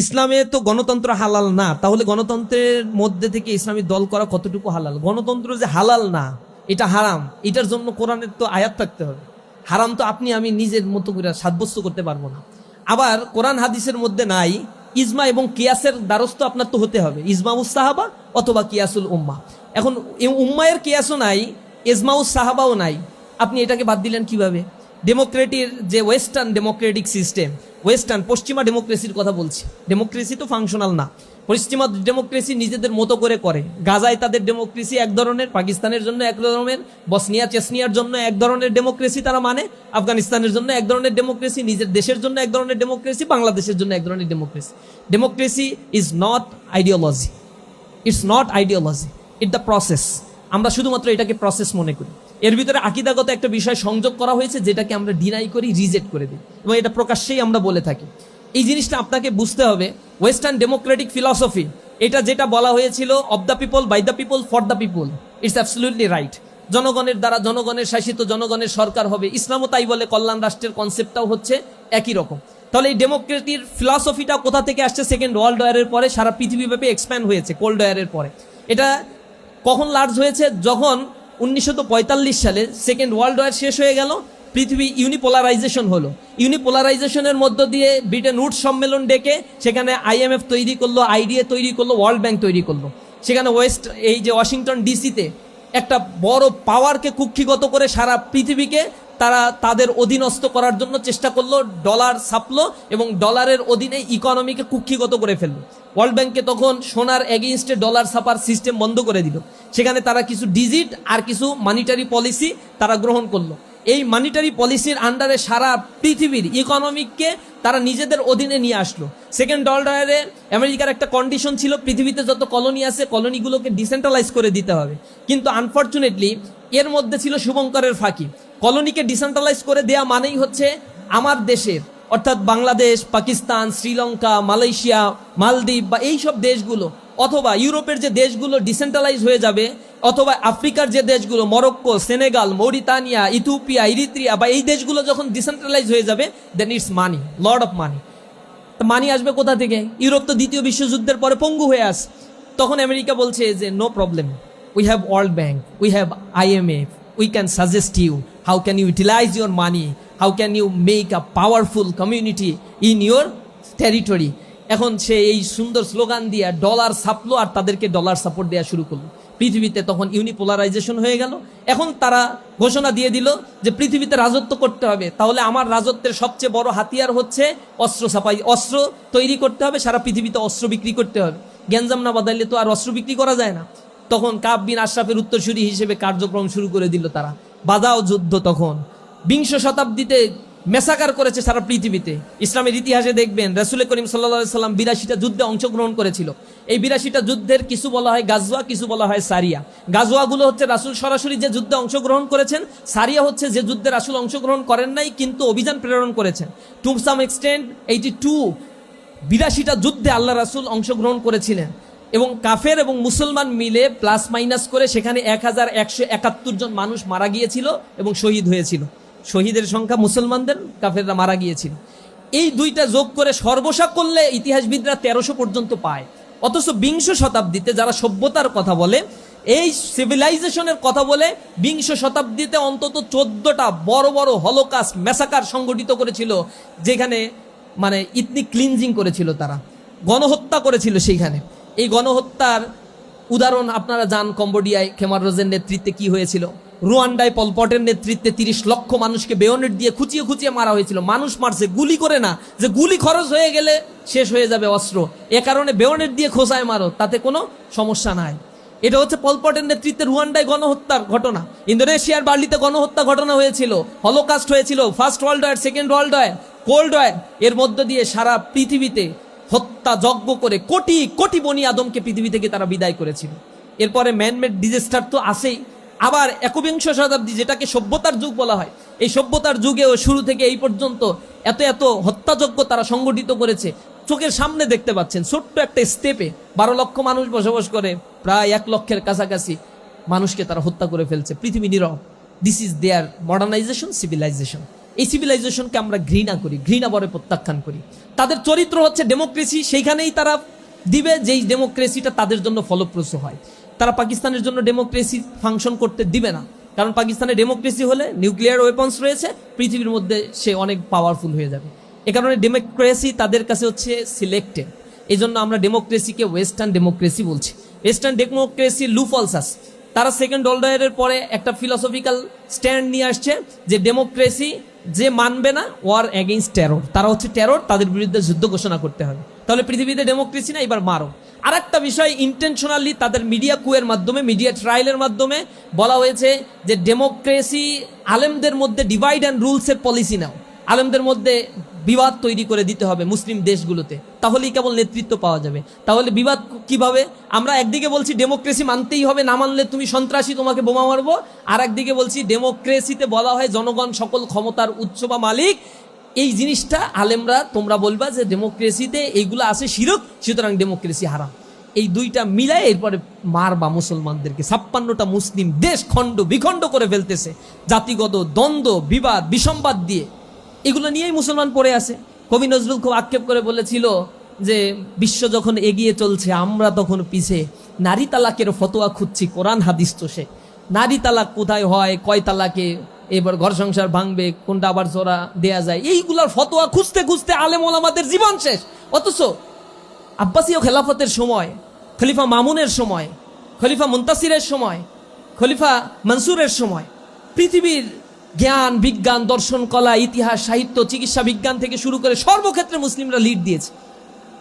ইসলামে তো গণতন্ত্র হালাল না, তাহলে গণতন্ত্রের মধ্যে থেকে ইসলামী দল করা কতটুকু হালাল? গণতন্ত্র যে হালাল না, এটা হারাম। এটার জন্য কোরআনের তো আয়াত থাকতে হবে। হারাম তো আপনি, আমি নিজের মতো করে সাব্যস্ত করতে পারব না। আবার কোরআন হাদিসের মধ্যে নাই, ইজমা এবং কিয়াসের দ্বারস্থ আপনার তো হতে হবে। ইজমাউস সাহাবা অথবা কিয়াসুল উম্মা। এখন উম্মায়ের কিয়াসও নাই, ইজমাউস সাহাবাও নাই। আপনি এটাকে বাদ দিলেন কীভাবে? ডেমোক্রেটির যে ওয়েস্টার্ন ডেমোক্রেটিক সিস্টেম ওয়েস্টার্ন পশ্চিমা ডেমোক্রেসির কথা বলছি। ডেমোক্রেসি তো ফাংশনাল না। পশ্চিমা ডেমোক্রেসি নিজেদের মতো করে করে। গাজায় তাদের ডেমোক্রেসি এক ধরনের, পাকিস্তানের জন্য এক ধরনের, বসনিয়া, চেসনিয়ার জন্য এক ধরনের ডেমোক্রেসি তারা মানে আফগানিস্তানের জন্য এক ধরনের ডেমোক্রেসি নিজের দেশের জন্য এক ধরনের ডেমোক্রেসি বাংলাদেশের জন্য এক ধরনের democracy democracy is not ideology it's not ideology it the process আমরা শুধুমাত্র এটাকে প্রসেস মনে করি। এর ভিতরে আকিদাগত একটা বিষয় সংযোগ করা হয়েছে যেটাকে আমরা ডিনাই করি রিজেক্ট করে দিই। এবং এটা প্রকাশ্যেই আমরা বলে থাকি। এই জিনিসটা আপনাকে বুঝতে হবে ওয়েস্টার্ন ডেমোক্রেটিক ফিলসফি এটা যেটা বলা হয়েছিল of the people by the people for the people it's absolutely right জনগণের দ্বারা জনগণের শাসিত জনগণের সরকার হবে, ইসলামও তাই বলে কল্যাণ রাষ্ট্রের কনসেপ্টটাও হচ্ছে একই রকম। তাহলে এই ডেমোক্রেটির ফিলসফিটা কোথা থেকে আসছে? সেকেন্ড ওয়ার্ল্ড ওয়ারের পরে সারা পৃথিবীব্যাপী এক্সপ্যান্ড হয়েছে কোল্ড ওয়ারের পরে। এটা কখন লার্জ হয়েছে? যখন উনিশশো পঁয়তাল্লিশ সালে সেকেন্ড ওয়ার্ল্ড ওয়ার শেষ হয়ে গেল, পৃথিবী ইউনিপোলারাইজেশন হলো। ইউনিপোলারাইজেশনের মধ্য দিয়ে ব্রিটেন উড সম্মেলন ডেকে সেখানে আইএমএফ তৈরি করল, আইডিএ তৈরি করল, ওয়ার্ল্ড ব্যাংক তৈরি করল। সেখানে ওয়েস্ট, এই যে ওয়াশিংটন ডিসিতে একটা বড় পাওয়ারকে কুক্ষিগত করে সারা পৃথিবীকে তারা তাদের অধীনস্থ করার জন্য চেষ্টা করল, ডলার ছাপলো এবং ডলারের অধীনে ইকোনমিকে কুক্ষিগত করে ফেলল। ওয়ার্ল্ড ব্যাংকে তখন সোনার এগেইনস্টে ডলার ছাপার সিস্টেম বন্ধ করে দিল। সেখানে তারা কিছু ডিজিট আর কিছু মানিটারি পলিসি তারা গ্রহণ করল। এই মানিটারি পলিসির আন্ডারে সারা পৃথিবীর ইকোনমিককে তারা নিজেদের অধীনে নিয়ে আসলো। সেকেন্ড ডলারে আমেরিকার একটা কন্ডিশন ছিল, পৃথিবীতে যত কলোনি আছে কলোনিগুলোকে ডিসেন্ট্রালাইজ করে দিতে হবে। কিন্তু আনফর্চুনেটলি এর মধ্যে ছিল শুভঙ্করের ফাঁকি। কলোনিকে ডিসেন্ট্রালাইজ করে দেয়া মানেই হচ্ছে আমার দেশের অর্থাৎ বাংলাদেশ, পাকিস্তান, শ্রীলঙ্কা, মালয়েশিয়া, মালদ্বীপ বা এই সব দেশগুলো, অথবা ইউরোপের যে দেশগুলো ডিসেন্ট্রালাইজ হয়ে যাবে, অথবা আফ্রিকার যে দেশগুলো, Morocco, Senegal, Mauritania, Ethiopia, Eritrea বা এই দেশগুলো যখন ডিসেন্ট্রালাইজ হয়ে যাবে then it's money lord of money money আসবে কোথা থেকে? ইউরোপ তো দ্বিতীয় বিশ্বযুদ্ধের পরে পঙ্গু হয়ে আস। তখন আমেরিকা বলছে যে no problem we have World Bank we have IMF we can suggest you how can you utilise your money how can you make a powerful community in your territory এখন সে এই সুন্দর স্লোগান দিয়ে dollar ছাপলো আর তাদেরকে dollar support দেওয়া শুরু করল। পৃথিবীতে তখন ইউনিপোলারাইজেশন হয়ে গেল। এখন তারা ঘোষণা দিয়ে দিল যে পৃথিবীতে রাজত্ব করতে হবে। তাহলে আমার রাজত্বের সবচেয়ে বড় হাতিয়ার হচ্ছে অস্ত্র সাপাই অস্ত্র তৈরি করতে হবে, সারা পৃথিবীতে অস্ত্র বিক্রি করতে হবে। গ্যাঞ্জাম না বাদাইলে তো আর অস্ত্র বিক্রি করা যায় না। তখন কাব বিন আশরাফের উত্তরসূরি হিসেবে কার্যক্রম শুরু করে দিল তারা। বাধাও যুদ্ধ তখন। বিংশ শতাব্দীতে মেসাকার করেছে সারা পৃথিবীতে। ইসলামের ইতিহাসে দেখবেন, রাসুল করিম সাল্লা সাল্লাম বিরাশিটা যুদ্ধে অংশগ্রহণ করেছিল। এই বিরাশিটা যুদ্ধের কিছু বলা হয় গাজওয়া, কিছু বলা হয় সারিয়া। গাজওয়াগুলো হচ্ছে রাসুল সরাসরি যে যুদ্ধে অংশগ্রহণ করেছেন, সারিয়া হচ্ছে যে যুদ্ধে রাসুল অংশগ্রহণ করেন নাই, কিন্তু অভিযান প্রেরণ করেছেন। To some extent eighty two বিরাশিটা যুদ্ধে আল্লাহ রাসুল অংশগ্রহণ করেছিলেন। এবং কাফের এবং মুসলমান মিলে প্লাস মাইনাস করে সেখানে এক হাজার একশো একাত্তর জন মানুষ মারা গিয়েছিল এবং শহীদ হয়েছিল। শহীদের সংখ্যা মুসলমানদের, কাফেররা মারা গিয়েছিল। এই দুইটা যোগ করে সর্বসা করলে ইতিহাসবিদরা তেরোশো পর্যন্ত পায়। অথচ বিংশ শতাব্দীতে যারা সভ্যতার কথা বলে, এই সিভিলাইজেশনের কথা বলে বিংশ শতাব্দীতে অন্তত চোদ্দটা বড় বড় হলোকাস্ট মেসাকার সংগঠিত করেছিল, যেখানে মানে ইতনিক ক্লিনজিং করেছিল তারা। গণহত্যা করেছিল সেইখানে। এই গণহত্যার উদাহরণ আপনারা যান কম্বোডিয়ায় খেমার রোজের নেতৃত্বে কি হয়েছিল? রুয়ান্ডায় পলপটের নেতৃত্বে তিরিশ লক্ষ মানুষকে বেয়নেট দিয়ে খুঁচিয়ে খুঁচিয়ে মারা হয়েছিল। মানুষ মারছে, গুলি করে না। যে গুলি খরচ হয়ে গেলে শেষ হয়ে যাবে অস্ত্র। এ কারণে বেয়নেট দিয়ে খোসায় মারো, তাতে কোনো সমস্যা নাই। এটা হচ্ছে পলপটের নেতৃত্বে রুয়ান্ডায় গণহত্যার ঘটনা। ইন্দোনেশিয়ার বার্লিতে গণহত্যা ঘটনা হয়েছিল। হলোকাস্ট হয়েছিল, first world war, second world war, cold war. এর মধ্য দিয়ে সারা পৃথিবীতে হত্যা যজ্ঞ করে কোটি কোটি বনি আদমকে পৃথিবী থেকে তারা বিদায় করেছিল। এরপরে ম্যানমেড ডিজাস্টার তো আসেই আবার একবিংশ শতাব্দী যেটাকে সভ্যতার যুগ বলা হয়, এই সভ্যতার যুগেও শুরু থেকে এই পর্যন্ত এত এত হত্যাযজ্ঞ তারা সংগঠিত করেছে, চোখের সামনে দেখতে পাচ্ছেন। ছোট্ট একটা স্টেপে বারো লক্ষ মানুষ বসবাস করে, প্রায় এক লক্ষের কাছাকাছি মানুষকে তারা হত্যা করে ফেলছে। পৃথিবী নীরব। This is their modernisation civilisation এই সিভিলাইজেশনকে আমরা ঘৃণা করি, ঘৃণা বরে প্রত্যাখ্যান করি। তাদের চরিত্র হচ্ছে ডেমোক্রেসি সেইখানেই তারা দিবে, যেই ডেমোক্রেসিটা তাদের জন্য ফলপ্রসূ হয়। তারা পাকিস্তানের জন্য ডেমোক্রেসি ফাংশন করতে দিবে না। কারণ পাকিস্তানে ডেমোক্রেসি হলে নিউক্লিয়ার ওয়েপন্স রয়েছে, পৃথিবীর মধ্যে সে অনেক পাওয়ারফুল হয়ে যাবে। এ কারণে ডেমোক্রেসি তাদের কাছে হচ্ছে সিলেক্টেড এই জন্য আমরা ডেমোক্রেসিকে ওয়েস্টার্ন ডেমোক্রেসি বলছি। ওয়েস্টার্ন ডেমোক্রেসি লুফলস আছে তারা সেকেন্ড ওয়ার্ল্ড পরে একটা ফিলসফিক্যাল স্ট্যান্ড নিয়ে আসছে যে ডেমোক্রেসি যে মানবে না ওয়ার এগেইনস্ট টেরর তারা হচ্ছে টেরর তাদের বিরুদ্ধে যুদ্ধ ঘোষণা করতে হবে। তাহলে পৃথিবীতে ডেমোক্রেসি না এবার মারো। আর একটা বিষয় ইন্টেনশনালি তাদের মিডিয়া কুয়ের মাধ্যমে মিডিয়া ট্রায়ালের মাধ্যমে বলা হয়েছে যে ডেমোক্রেসি আলেমদের মধ্যে ডিভাইড অ্যান্ড রুলসের পলিসি নাও। আলেমদের মধ্যে বিবাদ তৈরি করে দিতে হবে মুসলিম দেশগুলোতে। তাহলেই কেবল নেতৃত্ব পাওয়া যাবে। তাহলে বিবাদ কীভাবে? আমরা একদিকে বলছি ডেমোক্রেসি মানতেই হবে, না মানলে তুমি সন্ত্রাসী, তোমাকে বোমা মারবো। আর একদিকে বলছি ডেমোক্রেসিতে বলা হয় জনগণ সকল ক্ষমতার উৎস বা মালিক। এই জিনিসটা আলেমরা, তোমরা বলবা যে ডেমোক্রেসিতে এইগুলো আছে শিরক, সুতরাং ডেমোক্রেসি হারাম। এই দুইটা মিলায় এরপরে মারবা মুসলমানদেরকে। ছাপ্পান্নটা মুসলিম দেশ খণ্ড বিখণ্ড করে ফেলতেছে। জাতিগত দ্বন্দ্ব, বিবাদ, বিসম্বাদ দিয়ে। এগুলো নিয়েই মুসলমান পড়ে আছে। কবি নজরুল খুব আক্ষেপ করে বলেছিল যে, বিশ্ব যখন এগিয়ে চলছে, আমরা তখন পিছে। নারী তালাকের ফতোয়া খুঁজছি, কোরআন হাদিস সে। নারী তালাক কোথায় হয়, কয় তালাকে, এবার ঘর সংসার ভাঙবে, কোনটা আবার জোড়া দেয়া যায়? এইগুলার ফতোয়া খুঁজতে খুঁজতে আলেম ওলামাদের জীবন শেষ। অথচ আব্বাসীয় খেলাফতের সময়, খলিফা মামুনের সময়, খলিফা মুন্তাসিরের সময়, খলিফা মনসুরের সময়, পৃথিবীর জ্ঞান, বিজ্ঞান, দর্শন, কলা, ইতিহাস, সাহিত্য, চিকিৎসা, বিজ্ঞান থেকে শুরু করে সর্বক্ষেত্রে মুসলিমরা লিড দিয়েছে।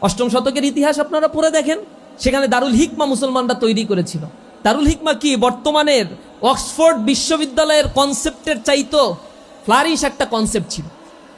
অষ্টম শতকের ইতিহাস আপনারা পড়ে দেখেন, সেখানে দারুল হিকমা মুসলমানরা তৈরি করেছিল। দারুল হিকমা কি? বর্তমানের অক্সফোর্ড বিশ্ববিদ্যালয়ের কনসেপ্টের চাইতো ফ্লারিশ একটা কনসেপ্ট ছিল।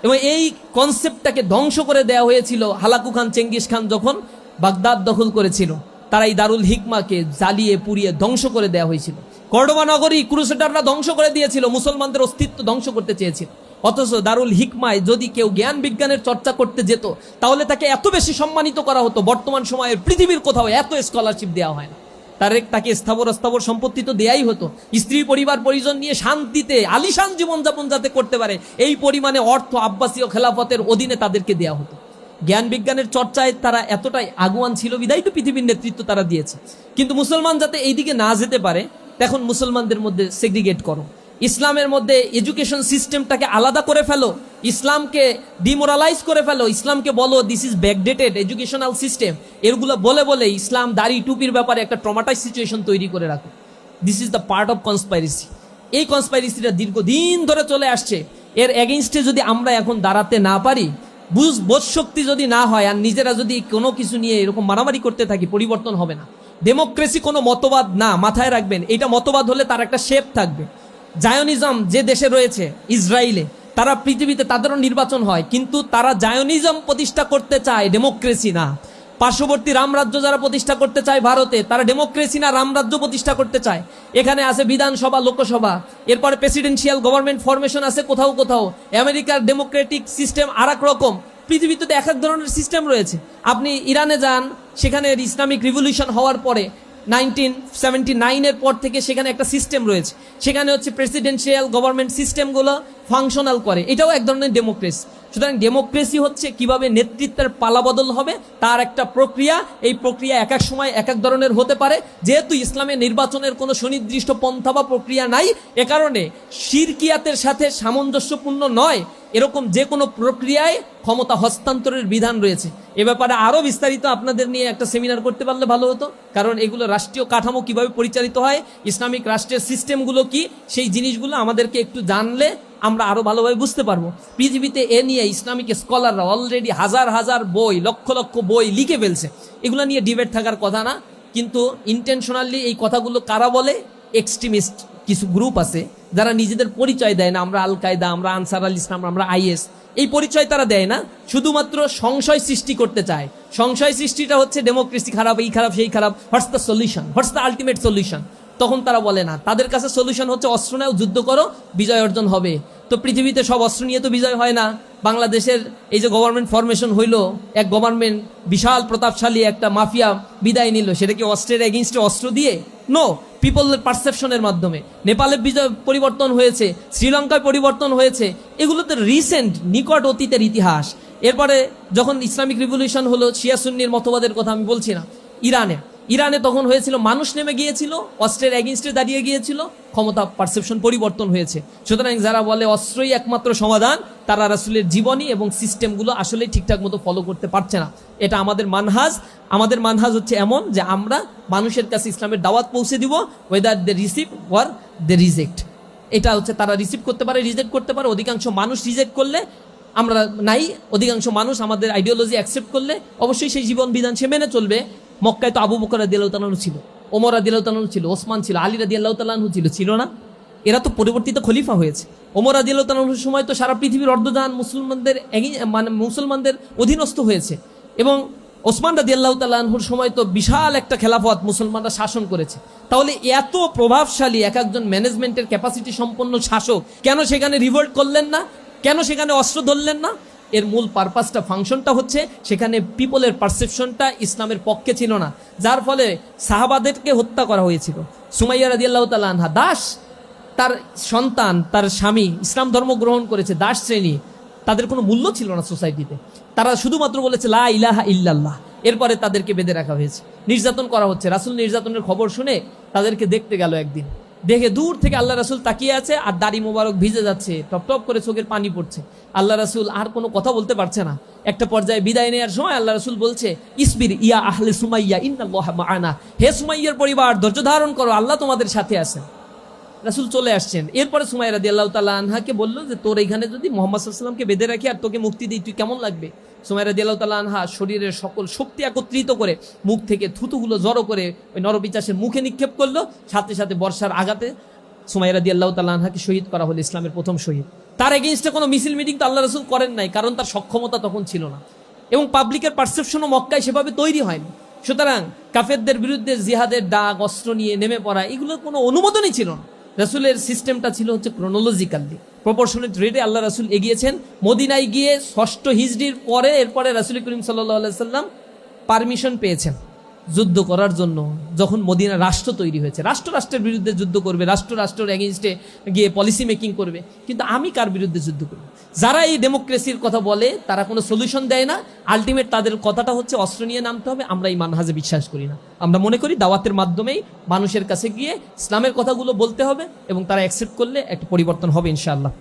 এবং এই কনসেপ্টটাকে ধ্বংস করে দেওয়া হয়েছিল হালাকু খান, চেঙ্গিস খান যখন বাগদাদ দখল করেছিল তারা এই দারুল হিকমাকে জ্বালিয়ে পুড়িয়ে ধ্বংস করে দেওয়া হয়েছিল। কর্ডোবা নগরী ক্রুসেডাররা ধ্বংস করে দিয়েছিল, মুসলমানদের অস্তিত্ব ধ্বংস করতে চেয়েছিল। অথচ দারুল হিকমায় যদি কেউ জ্ঞান বিজ্ঞানের চর্চা করতে যেত, তাহলে তাকে এত বেশি সম্মানিত করা হতো, বর্তমান সময়ের পৃথিবীর কোথাও এত স্কলারশিপ দেওয়া হয় না। তার তাকে স্থাবর অস্থাবর সম্পত্তি তো দেয়াই হতো। স্ত্রী, পরিবার, পরিজন নিয়ে শান্তিতে, আলিশান জীবনযাপন যাতে করতে পারে, এই পরিমাণে অর্থ আব্বাসীয় খেলাফতের অধীনে তাদেরকে দেওয়া হতো। জ্ঞান বিজ্ঞানের চর্চায় তারা এতটাই আগুয়ান ছিল, বিদায় তো পৃথিবীর নেতৃত্ব তারা দিয়েছে। কিন্তু মুসলমান যাতে এইদিকে না যেতে পারে তখন মুসলমানদের মধ্যে সেগ্রিগেট করো। ইসলামের মধ্যে এডুকেশন সিস্টেমটাকে আলাদা করে ফেলো, ইসলামকে ডিমোরালাইজ করে ফেলো, ইসলামকে বলো this is backdated educational system এরগুলো বলে বলে ইসলাম দাড়ি টুপির ব্যাপারে একটা ট্রমাটাইজ সিচুয়েশন তৈরি করে রাখো। This is the part of conspiracy এই কনসপাইরেসিটা দীর্ঘদিন ধরে চলে আসছে। এর এগেনস্টে যদি আমরা এখন দাঁড়াতে না পারি, বুঝ বোধ শক্তি যদি না হয়, আর নিজেরা যদি কোনো কিছু নিয়ে এরকম মারামারি করতে থাকি, পরিবর্তন হবে না। ডেমোক্রেসি কোনো মতবাদ না, মাথায় রাখবেন। এটা মতবাদ হলে তার একটা শেপ থাকবে। জায়নিজম যে দেশে রয়েছে, ইসরায়েলে, তারা পৃথিবীতে তাদেরও নির্বাচন হয়, কিন্তু তারা জায়নিজম প্রতিষ্ঠা করতে চায় ডেমোক্রেসি না। পার্শ্ববর্তী রামরাজ্য যারা প্রতিষ্ঠা করতে চায় ভারতে, তারা ডেমোক্রেসি না, রামরাজ্য প্রতিষ্ঠা করতে চায়। এখানে আছে বিধানসভা, লোকসভা। এরপরে প্রেসিডেন্সিয়াল গভর্নমেন্ট ফরমেশন আছে কোথাও কোথাও। আমেরিকার ডেমোক্রেটিক সিস্টেম আর রকম। পৃথিবীতে তো এক এক ধরনের সিস্টেম রয়েছে। আপনি ইরানে যান, সেখানে ইসলামিক রিভলিউশন হওয়ার পরে নাইনটিন সেভেন্টি নাইনের পর থেকে সেখানে একটা সিস্টেম রয়েছে। সেখানে হচ্ছে প্রেসিডেন্সিয়াল গভর্নমেন্ট সিস্টেমগুলো ফাংশনাল করে। এটাও এক ধরনের ডেমোক্রেসি সুতরাং ডেমোক্রেসি হচ্ছে কীভাবে নেতৃত্বের পালাবদল হবে, তার একটা প্রক্রিয়া। এই প্রক্রিয়া এক এক সময় এক এক ধরনের হতে পারে। যেহেতু ইসলামে নির্বাচনের কোনো সুনির্দিষ্ট পন্থা বা প্রক্রিয়া নাই, এ কারণে শিরকিয়াতের সাথে সামঞ্জস্যপূর্ণ নয়। এরকম যে কোনো প্রক্রিয়ায় ক্ষমতা হস্তান্তরের বিধান রয়েছে। এ ব্যাপারে আরও বিস্তারিত আপনাদের নিয়ে একটা সেমিনার করতে পারলে ভালো হতো। কারণ এগুলো রাষ্ট্রীয় কাঠামো কীভাবে পরিচালিত হয়, ইসলামিক রাষ্ট্রের সিস্টেমগুলো কি, সেই জিনিসগুলো আমাদেরকে একটু জানলে আমরা আরও ভালোভাবে বুঝতে পারব। পৃথিবীতে এ নিয়ে ইসলামিক স্কলাররা অলরেডি হাজার হাজার বই, লক্ষ লক্ষ বই লিখে ফেলছে। এগুলো নিয়ে ডিবেট থাকার কথা না, কিন্তু ইন্টেনশনালি এই কথাগুলো কারা বলে? এক্সট্রিমিস্ট কিছু গ্রুপ আছে, যারা নিজেদের পরিচয় দেয় না। আমরা আল কায়দা আমরা আনসার আল ইসলাম, আমরা আইএস। এই পরিচয় তারা দেয় না, শুধুমাত্র সংশয় সৃষ্টি করতে চায়। সংশয় সৃষ্টিটা হচ্ছে ডেমোক্রেসি খারাপ, এই খারাপ, সেই খারাপ। What's the solution what's the ultimate solution তখন তারা বলে, না, তাদের কাছে সলিউশন হচ্ছে অস্ত্র নেও, যুদ্ধ করো, বিজয় অর্জন হবে। তো পৃথিবীতে সব অস্ত্র নিয়ে তো বিজয় হয় না। বাংলাদেশের এই যে গভর্নমেন্ট ফরমেশন হইল, এক গভর্নমেন্ট বিশাল প্রতাপশালী একটা মাফিয়া বিদায় নিল। সেটা কি অস্ত্রের এগেনস্টে অস্ত্র দিয়ে? নো পিপলের পারসেপশনের মাধ্যমে। নেপালে বিজয় পরিবর্তন হয়েছে, শ্রীলঙ্কায় পরিবর্তন হয়েছে এগুলো তো রিসেন্ট নিকট অতীতের ইতিহাস। এরপরে যখন ইসলামিক রিভলিউশন হলো, শিয়াসুন্নির মতবাদের কথা আমি বলছি না, ইরানে। ইরানে তখন হয়েছিল, মানুষ নেমে গিয়েছিল, অস্ত্রের এগেনস্টে দাঁড়িয়ে গিয়েছিল, ক্ষমতা পারসেপশন পরিবর্তন হয়েছে। সুতরাং যারা বলে অস্ত্রই একমাত্র সমাধান, তারা রাসুলের জীবনী এবং সিস্টেমগুলো আসলে ঠিকঠাক মতো ফলো করতে পারছে না। এটা আমাদের মানহাজ। আমাদের মানহাজ হচ্ছে এমন যে আমরা মানুষের কাছে ইসলামের দাওয়াত পৌঁছে দিব whether they receive or they reject এটা হচ্ছে তারা রিসিভ করতে পারে রিজেক্ট করতে পারে, অধিকাংশ মানুষ রিজেক্ট করলে আমরা নাই, অধিকাংশ মানুষ আমাদের আইডিওলজি অ্যাকসেপ্ট করলে অবশ্যই সেই জীবন বিধান সে মেনে চলবে। মক্কায় তো আবু বকর রাদি আল্লাহ ছিল, ওমর রাদি আল্লাহ ছিল, ওসমান ছিল, আলী রাদি আল্লাহ তালাহু ছিল ছিল না। এরা তো পরিবর্তিত খলিফা হয়েছে। ওমর আল্লাহ তালাহুর সময় তো সারা পৃথিবীর অর্ধজান মুসলমানদের মানে মুসলমানদের অধীনস্থ হয়েছে। এবং ওসমান রাদি আল্লাহ তালাহুর সময় তো বিশাল একটা খেলাফত মুসলমানরা শাসন করেছে। তাহলে এত প্রভাবশালী এক একজন ম্যানেজমেন্টের ক্যাপাসিটি সম্পন্ন শাসক কেন সেখানে রিভোল্ট করলেন না? কেন সেখানে অস্ত্র ধরলেন না? এর মূল পারপাসটা ফাংশনটা হচ্ছে সেখানে পিপলের পারসেপশনটা ইসলামের পক্ষে ছিল না। যার ফলে সাহাবাদেরকে হত্যা করা হয়েছিল। সুমাইয়া রাদিয়াল্লাহু তাআলা আনহা, দাস তার সন্তান, তার স্বামী ইসলাম ধর্ম গ্রহণ করেছে, দাস শ্রেণি, তাদের কোনো মূল্য ছিল না সোসাইটিতে তারা শুধুমাত্র বলেছে, লা ইলাহা ইল্লাল্লাহ। এরপরে তাদেরকে বেঁধে রাখা হয়েছে। নির্যাতন করা হচ্ছে। রাসুল নির্যাতনের খবর শুনে তাদেরকে দেখতে গেল একদিন। দেখে দূর থেকে আল্লাহ রাসুল তাকিয়ে আছে আর দাড়ি মোবারক ভিজে যাচ্ছে, টপ টপ করে চোখের পানি পড়ছে। আল্লাহ রাসুল আর কোনো কথা বলতে পারছে না। একটা পর্যায়ে বিদায় নেওয়ার সময় আল্লাহ রাসুল বলছে, ইসবির ইয়া আহলে সুমাইয়া মাআনা। হে সুমাইয়ার পরিবার, ধৈর্য ধারণ করো, আল্লাহ তোমাদের সাথে আছেন। রাসুল চলে আসছেন। এরপরে সুমাই রাদি আল্লাহ তাল্লাহ আনহাকে বলল যে, তোর এখানে যদি মোহাম্মদ সাল্লামকে বেঁধে রাখি আর তোকে মুক্তি দিই, তুই কেমন লাগবে? সুমাই রাদি আল্লাহ তাল্লাহ আনহা শরীরের সকল শক্তি একত্রিত করে মুখ থেকে থুতুগুলো জড়ো করে ওই নরবিচাসের মুখে নিক্ষেপ করল। সাথে সাথে বর্ষার আঘাতে সুমাই রাদি আল্লাহ তাল্লাহ আনহাকে শহীদ করা হলো ইসলামের প্রথম শহীদ। তার এগেনস্টে কোনো মিছিল মিটিং তো আল্লাহ রসুল করেন নাই, কারণ তার সক্ষমতা তখন ছিল না। এবং পাবলিকের পারসেপশনও মক্কায় সেভাবে তৈরি হয়নি। সুতরাং কাফেরদের বিরুদ্ধে জিহাদের ডাক অস্ত্র নিয়ে নেমে পড়া, এগুলোর কোনো অনুমোদনই ছিল না। রাসুলের সিস্টেমটা ছিল হচ্ছে ক্রোনোলজিক্যালি প্রপোর্শনেট রেটে আল্লাহ রাসুল এগিয়েছেন। মদিনায় গিয়ে ষষ্ঠ হিজড়ির পরে এরপরে রাসুল করিম সাল্লাহ সাল্লাম পারমিশন পেয়েছেন। যুদ্ধ করার জন্য যখন মদিনা রাষ্ট্র তৈরি হয়েছে, রাষ্ট্র রাষ্ট্রের বিরুদ্ধে যুদ্ধ করবে, রাষ্ট্র রাষ্ট্রের এগেনস্টে গিয়ে পলিসি মেকিং করবে, কিন্তু আমি কার বিরুদ্ধে যুদ্ধ করব? যারা এই ডেমোক্রেসির কথা বলে, তারা কোনো সলিউশন দেয় না আলটিমেট তাদের কথাটা হচ্ছে অস্ত্র নিয়ে নামতে হবে, আমরা এই মানহাজে বিশ্বাস করি না। আমরা মনে করি দাওয়াতের মাধ্যমেই মানুষের কাছে গিয়ে ইসলামের কথাগুলো বলতে হবে এবং তারা অ্যাকসেপ্ট করলে একটা পরিবর্তন হবে ইনশাআল্লাহ।